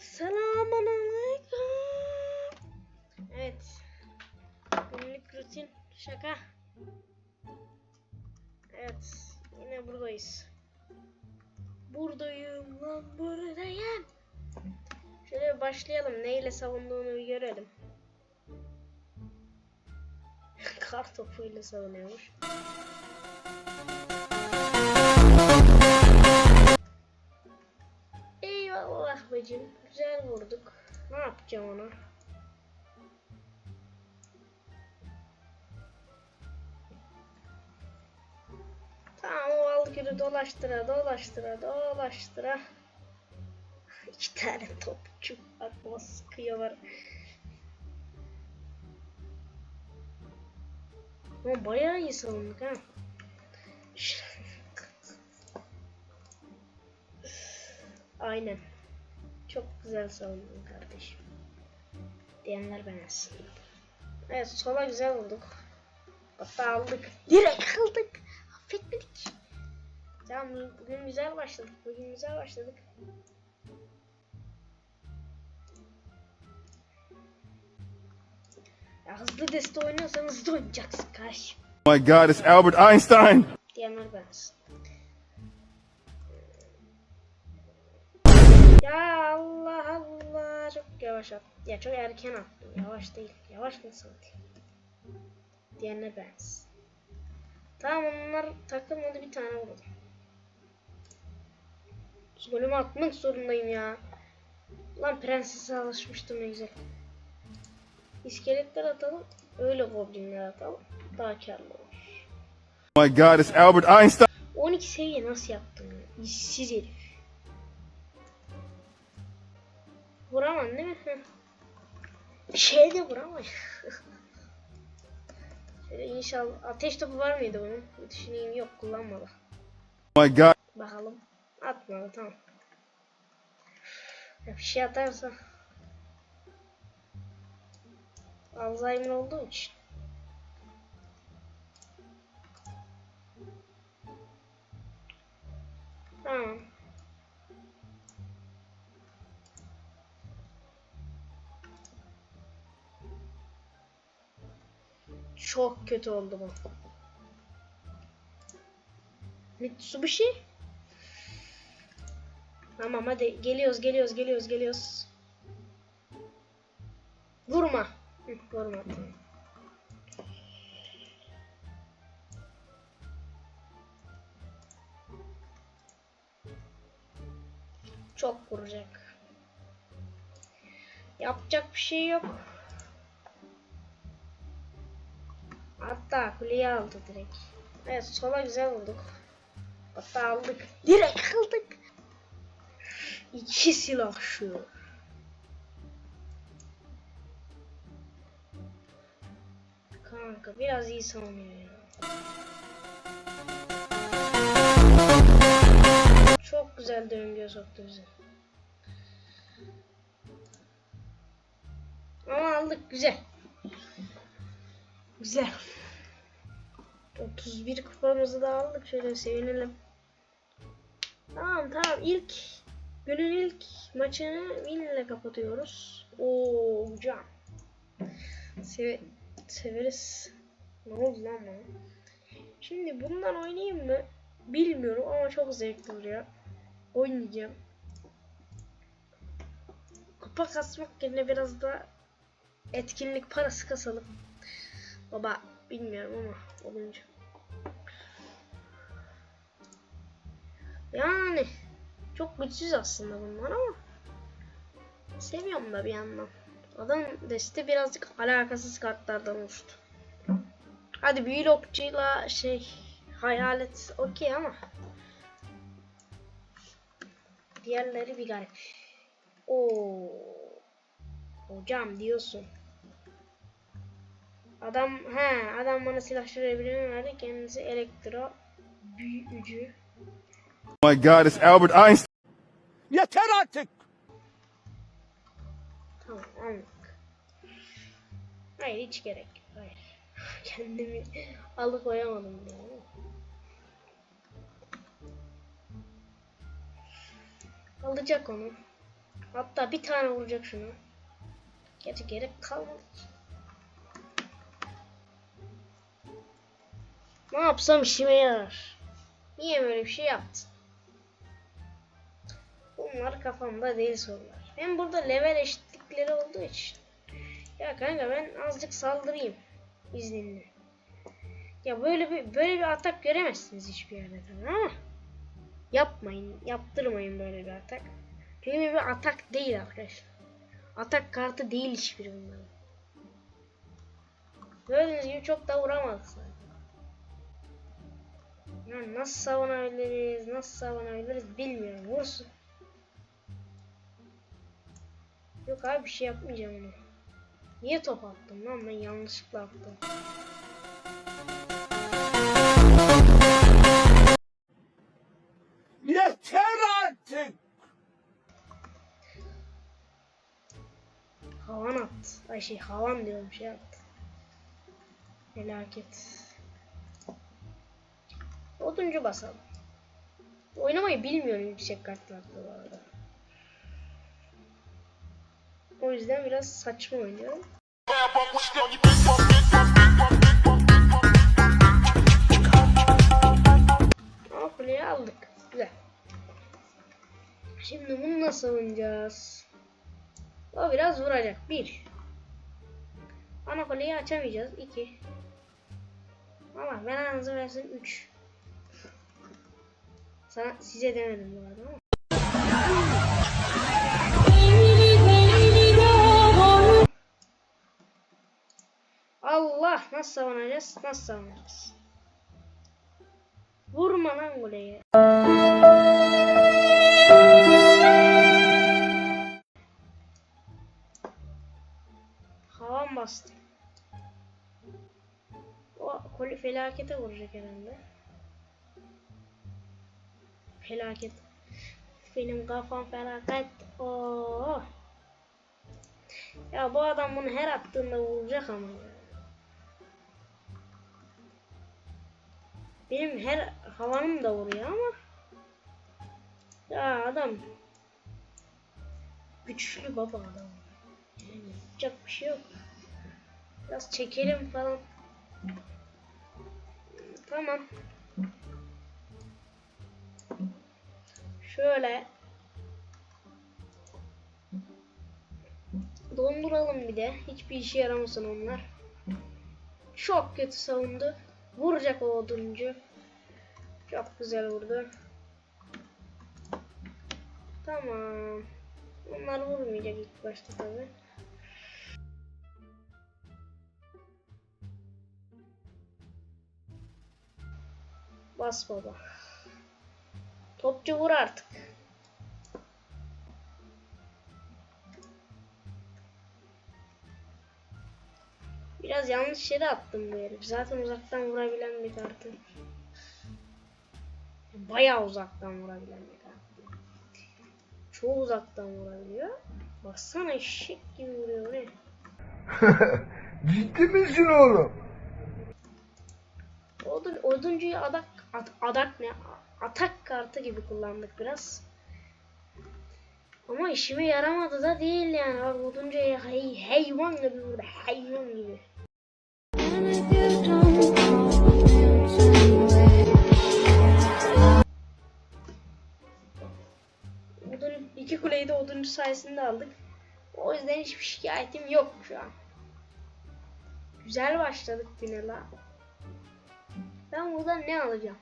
Selamun aleyküm. Evet. Günlük rutin şaka. Evet. Yine buradayız. Buradayım lan buradayım. Şöyle bir başlayalım. Neyle savunduğunu bir görelim. Kar topuyla savunuyormuş. Yapacağım ona? Tamam o Valkür'ü dolaştıra dolaştıra dolaştıra. İki tane topçu aklıma sıkıyorlar. Ama bayağı iyi savunduk ha. Aynen. Çok güzel savundun kardeşim. Diyenler beğensin. Evet sola güzel vurduk. Hatta aldık. Direkt aldık. Affetmedik. Tamam bugün güzel başladık. Bugün güzel başladık. Ya hızlı deste oynuyorsan hızlı oynayacaksın kardeşim. Oh my God, it's Albert Einstein. Diyenler beğensin. Ya Allah Allah çok yavaş at. Ya çok erken attım. Yavaş değil. Yavaş nasıl atayım? Diyenler beğensin. Tamam onlar takılmadı bir tane vurdu. Golümü atmak zorundayım ya. Lan prensese alışmıştım ne güzel. İskeletler atalım. Öyle goblinler atalım. Daha karlı olur. Oh my God, it's Albert Einstein. 12 seviye nasıl yaptın ya? İşsiz herif. Vuramam değil mi? Heh. Şey de vuramam. Şöyle inşallah ateş topu var mıydı bunun? Düşüneyim yok kullanmadı. Oh my God. Bakalım. Atmadı tamam. Ya bir şey atarsa. Alzheimer olduğu için. Tamam. Çok kötü oldu bu. Mitsubishi. Tamam hadi geliyoruz geliyoruz geliyoruz geliyoruz. Vurma. Vurma. Çok vuracak. Yapacak bir şey yok. Hatta kuleyi aldı direkt. Evet sola güzel vurduk. Hatta aldık. Direkt aldık. İki silah şu. Kanka biraz iyi savunuyor. Çok güzel döngüye soktu bizi. Ama aldık güzel. Güzel. 31 kupamızı da aldık. Şöyle sevinelim. Tamam tamam ilk günün ilk maçını win ile kapatıyoruz. Oo hocam. Seve severiz. Ne oldu lan bana? Şimdi bundan oynayayım mı? Bilmiyorum ama çok zevkli duruyor. Oynayacağım. Kupa kasmak yerine biraz da etkinlik parası kasalım. Baba bilmiyorum ama olunca. Yani çok güçsüz aslında bunlar ama seviyorum da bir yandan. Adam deste birazcık alakasız kartlardan oluştu. Hadi büyülü okçuyla şey hayalet okey ama diğerleri bir garip. Oo. Hocam diyorsun. Adam he adam bana silah şöyle verdi kendisi elektro büyücü. My God, it's Albert Einstein. Yeter artık. Tamam. Hayır hiç gerek yok. Hayır. Kendimi alıkoyamadım ya. Alacak onu. Hatta bir tane vuracak şunu. Gerçi gerek kalmadı. ki. Ne yapsam işime yarar. Niye böyle bir şey yaptın? Bunlar kafamda değil sorular. Hem burada level eşitlikleri olduğu için. Ya kanka ben azıcık saldırayım izninle. Ya böyle bir böyle bir atak göremezsiniz hiçbir yerde tamam ama yapmayın, yaptırmayın böyle bir atak. Çünkü bir atak değil arkadaşlar. Atak kartı değil hiçbiri bunların. Gördüğünüz gibi çok da vuramadık zaten. Ya nasıl savunabiliriz, nasıl savunabiliriz bilmiyorum. Vursun. Yok abi bir şey yapmayacağım ona. Niye top attım lan ben yanlışlıkla attım. Yeter artık! Havan attı. Ay şey havan diyorum şey attı. Felaket. Oduncu basalım. Oynamayı bilmiyorum yüksek kartlarda bu arada. O yüzden biraz saçma oynuyorum. Ama kuleyi aldık. Güzel. Şimdi bunu nasıl oynayacağız? O biraz vuracak. Bir. Ana kuleyi açamayacağız. İki. Ama ben anınızı versin. Üç. Sana, size demedim bu arada ama. Allah nasıl savunacağız? Nasıl savunacağız? Vurma lan kuleye. Havan bastı. O koli felakete vuracak herhalde. Felaket. Benim kafam felaket. Oo. Ya bu adam bunu her attığında vuracak ama. ya. Benim her havanım da vuruyor ama. Ya adam. Güçlü baba adam. Yani yapacak bir şey yok. Biraz çekelim falan. Tamam. Şöyle. Donduralım bir de. Hiçbir işe yaramasın onlar. Çok kötü savundu. Vuracak o oduncu. Çok güzel vurdu. Tamam. Onlar vurmayacak ilk başta tabi. Bas baba. Topçu vur artık. Biraz yanlış yere attım bu herif. Zaten uzaktan vurabilen bir kartı. Bayağı uzaktan vurabilen bir kart. Çoğu uzaktan vurabiliyor. Baksana eşek gibi vuruyor ne? Ciddi misin oğlum? Odun, oduncuyu adak, at- adak ne? Atak kartı gibi kullandık biraz. Ama işime yaramadı da değil yani. Bak oduncuya hey, hayvan gibi vurdu. Hayvan gibi. Odun, iki kuleyi de oduncu sayesinde aldık. O yüzden hiçbir şikayetim yok şu an. Güzel başladık güne la. Ben buradan ne alacağım?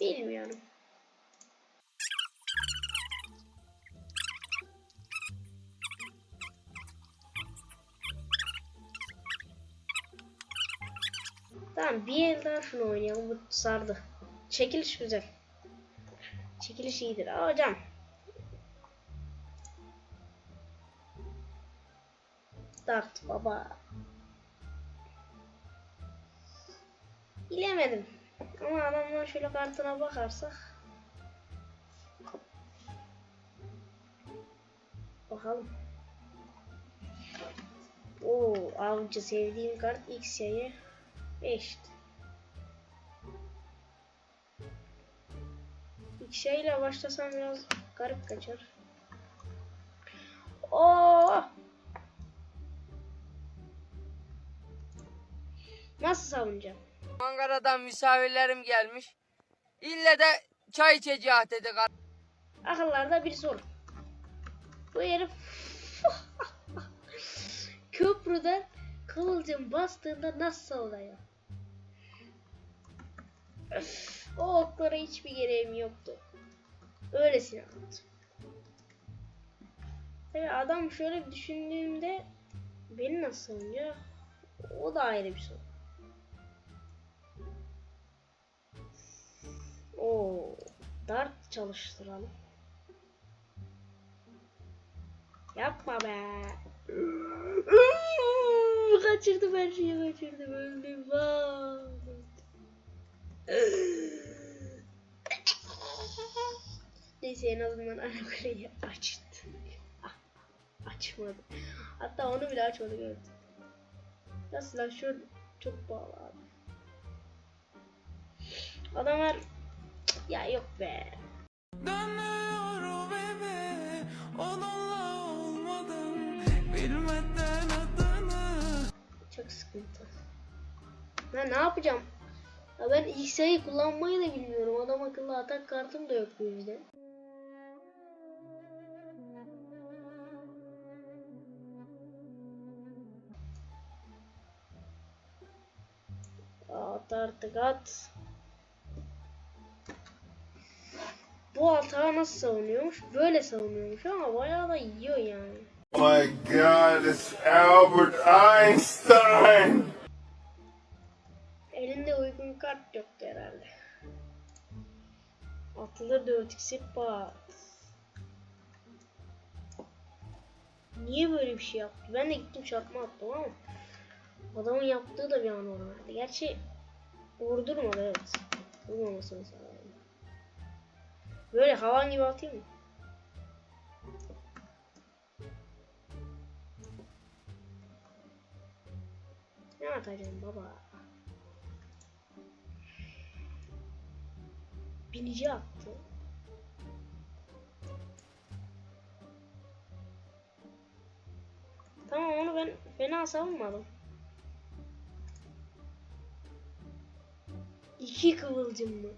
Bilmiyorum. Tamam bir el daha şunu oynayalım. Bu sardı. Çekiliş güzel. Çekiliş iyidir. Aa, hocam. Dart baba. Bilemedim. Ama adamın şöyle kartına bakarsak. Bakalım. Oo, avcı sevdiğim kart X yayı 5. X ile başlasam biraz garip kaçar. Oo. Nasıl savunacağım? Ankara'dan misafirlerim gelmiş. İlle de çay içeceğiz dedik. Akıllarda bir soru. Bu herif köprüden kıvılcım bastığında nasıl savunuyor? O oklara hiçbir gereğim yoktu. Öylesine attım. Tabii adam şöyle bir düşündüğümde beni nasıl savunuyor? O da ayrı bir soru. Oo, dart çalıştıralım. Yapma be. kaçırdım her şeyi kaçırdım öldüm. Vay. Neyse en azından arabayı açtı. Ah, Açmadı. Hatta onu bile açmadı gördüm. Nasıl lan şöyle çok pahalı abi. Adamlar ya yok be. Dönüyorum eve Onunla olmadım Bilmeden adını Çok sıkıntı. Ben ne yapacağım? Ya ben X'yi kullanmayı da bilmiyorum. Adam akıllı atak kartım da yok bu yüzden. At artık at. Bu atağı nasıl savunuyormuş? Böyle savunuyormuş ama bayağı da yiyor yani. Oh my God, it's Albert Einstein. Atılır 4 iksir pat. Niye böyle bir şey yaptı? Ben de gittim çarpma attım ama adamın yaptığı da bir an normaldi. Gerçi vurdurmadı evet. Vurmamasını sağladım. Böyle havan gibi atayım mı? Ne atacağım baba? Binici Tamam onu ben fena savunmadım. İki kıvılcım mı?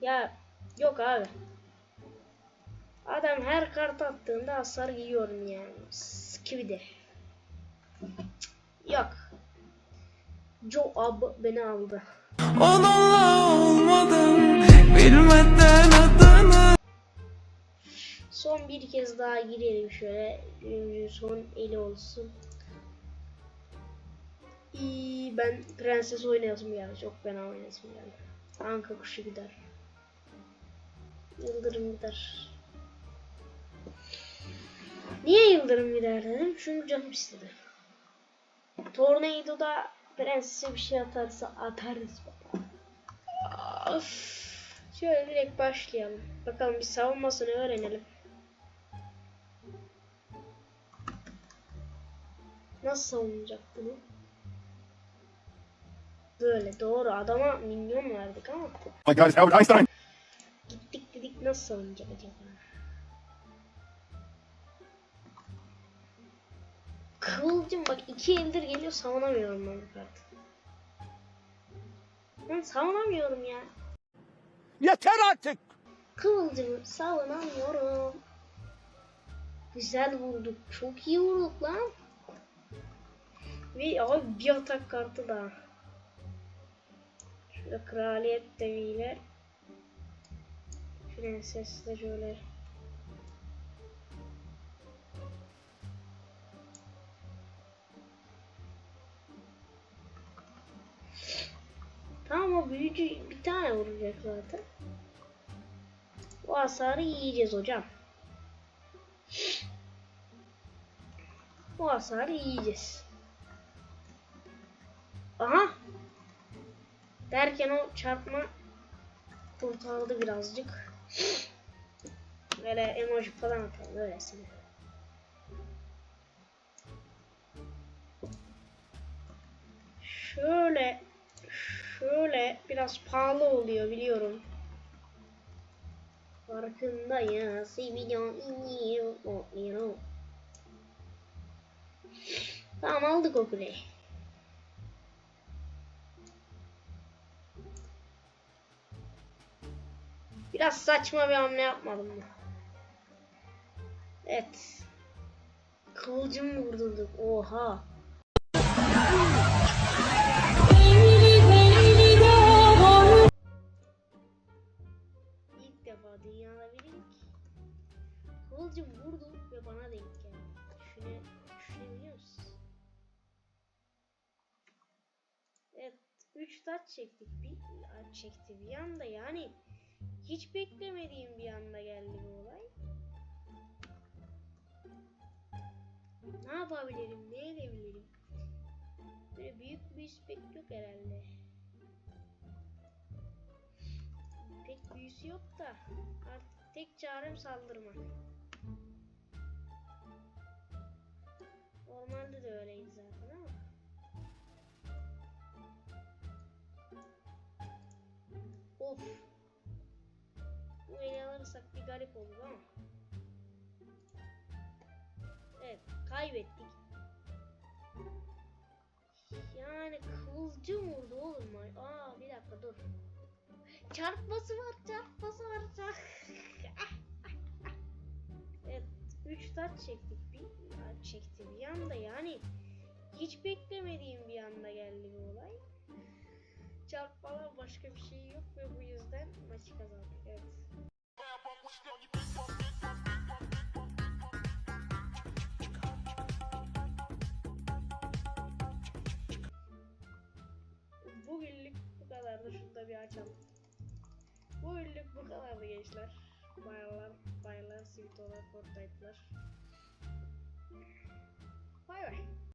Ya yok abi. Adam her kart attığında hasar yiyorum yani. Skibidi. Yok. Joe ab beni aldı. Onunla olmadım Bilmeden adını Son bir kez daha girelim şöyle. Birinci son eli olsun. İyi, ben prenses oynayasım geldi. Çok fena oynayasım geldi. Anka kuşu gider. Yıldırım gider. Niye yıldırım gider dedim. Çünkü canım istedi. Tornado'da prensese bir şey atarsa atarız baba. Of. Şöyle direkt başlayalım. Bakalım bir savunmasını öğrenelim. Nasıl savunacak bunu? Böyle doğru adama minyon verdik ama my God, Albert Einstein. Nasıl savunacak acaba? Kıvılcım bak iki eldir geliyor savunamıyorum ben bu kartı. Ben savunamıyorum ya. Yeter artık. Kıvılcımı savunamıyorum. Güzel vurduk. Çok iyi vurduk lan. Ve abi bir atak kartı daha. Şurada kraliyet deviyle. Prensesle şöyle. Tamam o büyücü bir tane vuracak zaten. Bu hasarı yiyeceğiz hocam. o hasarı yiyeceğiz. Aha. Derken o çarpma kurtardı birazcık. Böyle emoji falan atalım öylesine. Şöyle şöyle biraz pahalı oluyor biliyorum. Farkındayım. Seviyorum. Tamam aldık o kuleyi. Biraz saçma bir hamle yapmadım mı? Evet. Kıvılcım vurdurduk. Oha. İlk defa dünyada bir ilk. Kıvılcım vurdu ve bana denk geldi. Düşüne, düşünebiliyor musun? Evet. 3 taç çektik. Bir çekti bir anda yani. Hiç beklemediğim bir anda geldi bu olay. Ne yapabilirim? Ne edebilirim? Böyle büyük bir ispek yok herhalde. Pek büyüsü yok da artık tek çarem saldırmak. Normalde de öyleydi zaten ama. Of. Garip olur ama. Evet kaybettik. Yani kıvılcım vurdu oğlum. Aa bir dakika dur. Çarpması var çarpması var çarp. evet 3 taç çektik bir çekti bir anda yani hiç beklemediğim bir anda geldi bu olay. Çarpmadan başka bir şey yok ve bu yüzden maçı kazandık. Evet. Bugünlük bu kadardı. Şunu da bir açalım. Bugünlük bu kadardı gençler. Bayanlar, baylar, sivitolar, fortnite'lar. Bay bay.